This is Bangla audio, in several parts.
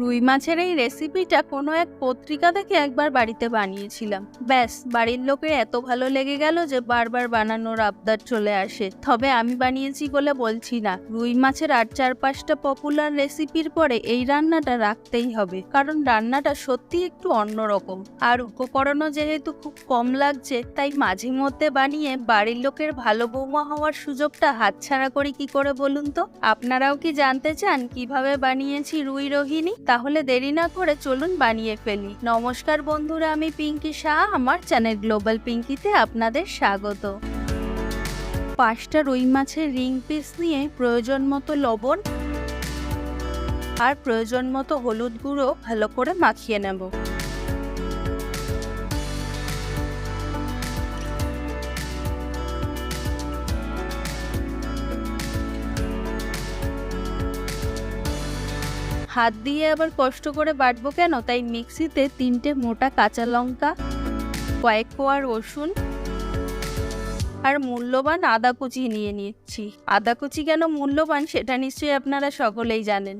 রুই মাছের এই রেসিপিটা কোনো এক পত্রিকা থেকে একবার বাড়িতে বানিয়েছিলাম। ব্যাস, বাড়ির লোকের এত ভালো লেগে গেল যে বারবার বানানোর আবদার চলে আসে। তবে আমি বানিয়েছি বলে বলছি না, রুই মাছের আর চার পাঁচটা পপুলার রেসিপির পরে এই রান্নাটা রাখতেই হবে। কারণ রান্নাটা সত্যি একটু অন্যরকম আর উপকরণও যেহেতু খুব কম লাগছে, তাই মাঝে মধ্যে বানিয়ে বাড়ির লোকের ভালো বৌমা হওয়ার সুযোগটা হাতছাড়া করি কি করে বলুন তো? আপনারাও কি জানতে চান কীভাবে বানিয়েছি রুই রোহিণী তাহলে দেরি না করে চলুন বানিয়ে ফেলি। নমস্কার বন্ধুরা, আমি পিঙ্কি শাহ, আমার চ্যানেল গ্লোবাল পিঙ্কিতে আপনাদের স্বাগত। পাঁচটা রুই মাছের রিং পিস নিয়ে প্রয়োজন মতো লবণ আর প্রয়োজন মতো হলুদ গুঁড়ো ভালো করে মাখিয়ে নেব। হাত দিয়ে আবার কষ্ট করে বাটবো কেন? তাই মিক্সিতে তিনটে মোটা কাঁচা লঙ্কা, কয়েক কোয়া রসুন আর মূল্যবান আদা কুচি নিয়ে নিচ্ছি। আদা কুচি কেন মূল্যবান সেটা নিশ্চয়ই আপনারা সকলেই জানেন।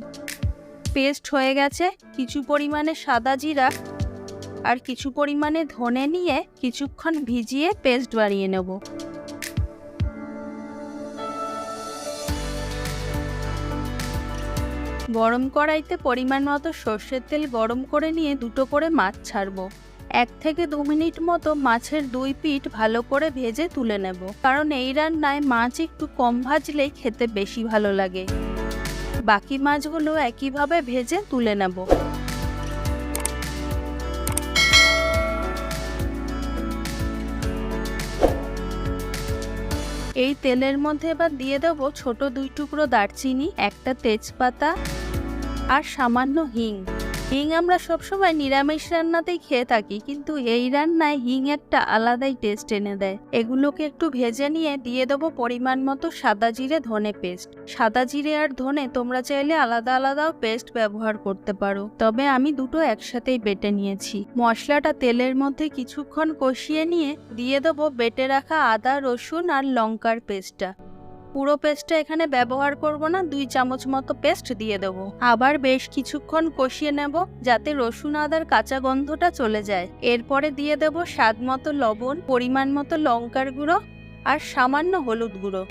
পেস্ট হয়ে গেছে, কিছু পরিমাণে সাদা জিরা আর কিছু পরিমাণে ধনে নিয়ে কিছুক্ষণ ভিজিয়ে পেস্ট বানিয়ে নেব। গরম কড়াইতে পরিমাণ মতো সর্ষের তেল গরম করে নিয়ে দুটো করে মাছ ছাড়বো। এক থেকে দু মিনিট মতো মাছের দুই পিঠ ভালো করে ভেজে তুলে নেব। কারণ এই রান্নায় মাছ একটু কম ভাজলেই খেতে বেশি ভালো লাগে। বাকি মাছগুলো একইভাবে ভেজে তুলে নেব। এই তেলের মধ্যে এবার দিয়ে দেবো ছোট দুই টুকরো দারচিনি, একটা তেজপাতা আর সামান্য হিং। হিং আমরা সবসময় নিরামিষ রান্নাতেই খেয়ে থাকি, কিন্তু এই রান্নায় হিং একটা আলাদাই টেস্ট এনে দেয়। এগুলোকে একটু ভেজে নিয়ে দিয়ে দেবো পরিমাণ মতো সাদা জিরে, ধনে পেস্ট সাদা জিরে আর ধনে তোমরা চাইলে আলাদা আলাদাও পেস্ট ব্যবহার করতে পারো। তবে আমি দুটো একসাথেই বেটে নিয়েছি। মশলাটা তেলের মধ্যে কিছুক্ষণ কষিয়ে নিয়ে দিয়ে দেবো বেটে রাখা আদা, রসুন আর লঙ্কার পেস্টটা পুরো পেস্টটা এখানে ব্যবহার করব না, দুই চামচ মতো পেস্ট দিয়ে দেব। আবার বেশ কিছুক্ষণ কষিয়ে নেব, যাতে রসুন আদার কাঁচা গন্ধটা চলে যায়। এরপরে দিয়ে দেব স্বাদ মতো লবণ, পরিমাণ মতো লঙ্কার গুঁড়ো আর সামান্য হলুদ গুঁড়ো।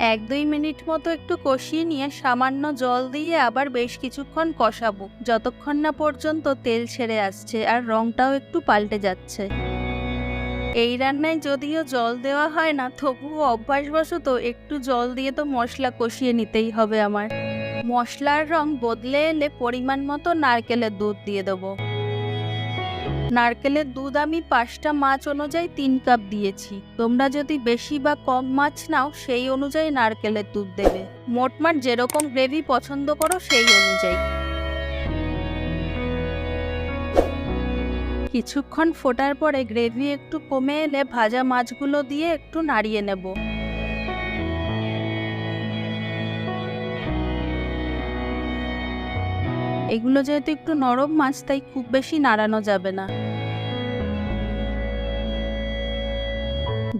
এক দুই মিনিট মতো একটু কষিয়ে নিয়ে সামান্য জল দিয়ে আবার বেশ কিছুক্ষণ কষাবো। যতক্ষণ না পর্যন্ত তেল ছেড়ে আসছে আর রংটাও একটু পাল্টে যাচ্ছে। এই রান্নায় যদিও জল দেওয়া হয় না, তবুও অভ্যাসবশত একটু জল দিয়ে তো মশলা কষিয়ে নিতেই হবে আমার। মশলার রং বদলে এলে পরিমাণ মতো নারকেলের দুধ দিয়ে দেবো। নারকেলের দুধ আমি পাঁচটা মাছ অনুযায়ী তিন কাপ দিয়েছি। তোমরা যদি বেশি বা কম মাছ নাও, সেই অনুযায়ী নারকেলের দুধ দেবে। মোটমাট যেরকম গ্রেভি পছন্দ করো, সেই অনুযায়ী। কিছুক্ষণ ফোটার পরে গ্রেভি একটু কমে এলে ভাজা মাছগুলো দিয়ে একটু নাড়িয়ে নেব। এগুলো যেহেতু একটু নরম মাছ, তাই খুব বেশি নাড়ানো যাবে না।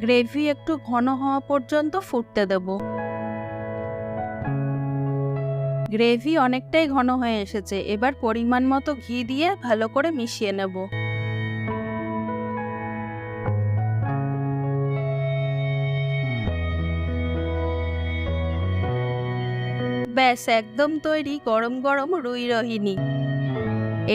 গ্রেভি একটু ঘন হওয়া পর্যন্ত ফুটতে দেব। গ্রেভি অনেকটাই ঘন হয়ে এসেছে। এবার পরিমাণ মতো ঘি দিয়ে ভালো করে মিশিয়ে নেব। ব্যাস, একদম তৈরি গরম গরম রুই রহিনী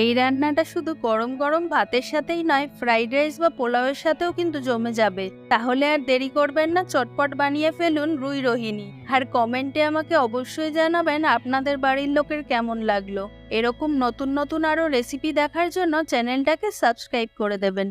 এই রান্নাটা শুধু গরম গরম ভাতের সাথেই নয়, ফ্রাইড রাইস বা পোলাওয়ের সাথেও কিন্তু জমে যাবে। তাহলে আর দেরি করবেন না, চটপট বানিয়ে ফেলুন রুই রোহিণী। আর কমেন্টে আমাকে অবশ্যই জানাবেন আপনাদের বাড়ির লোকের কেমন লাগল। এরকম নতুন নতুন আরও রেসিপি দেখার জন্য চ্যানেলটাকে সাবস্ক্রাইব করে দেবেন।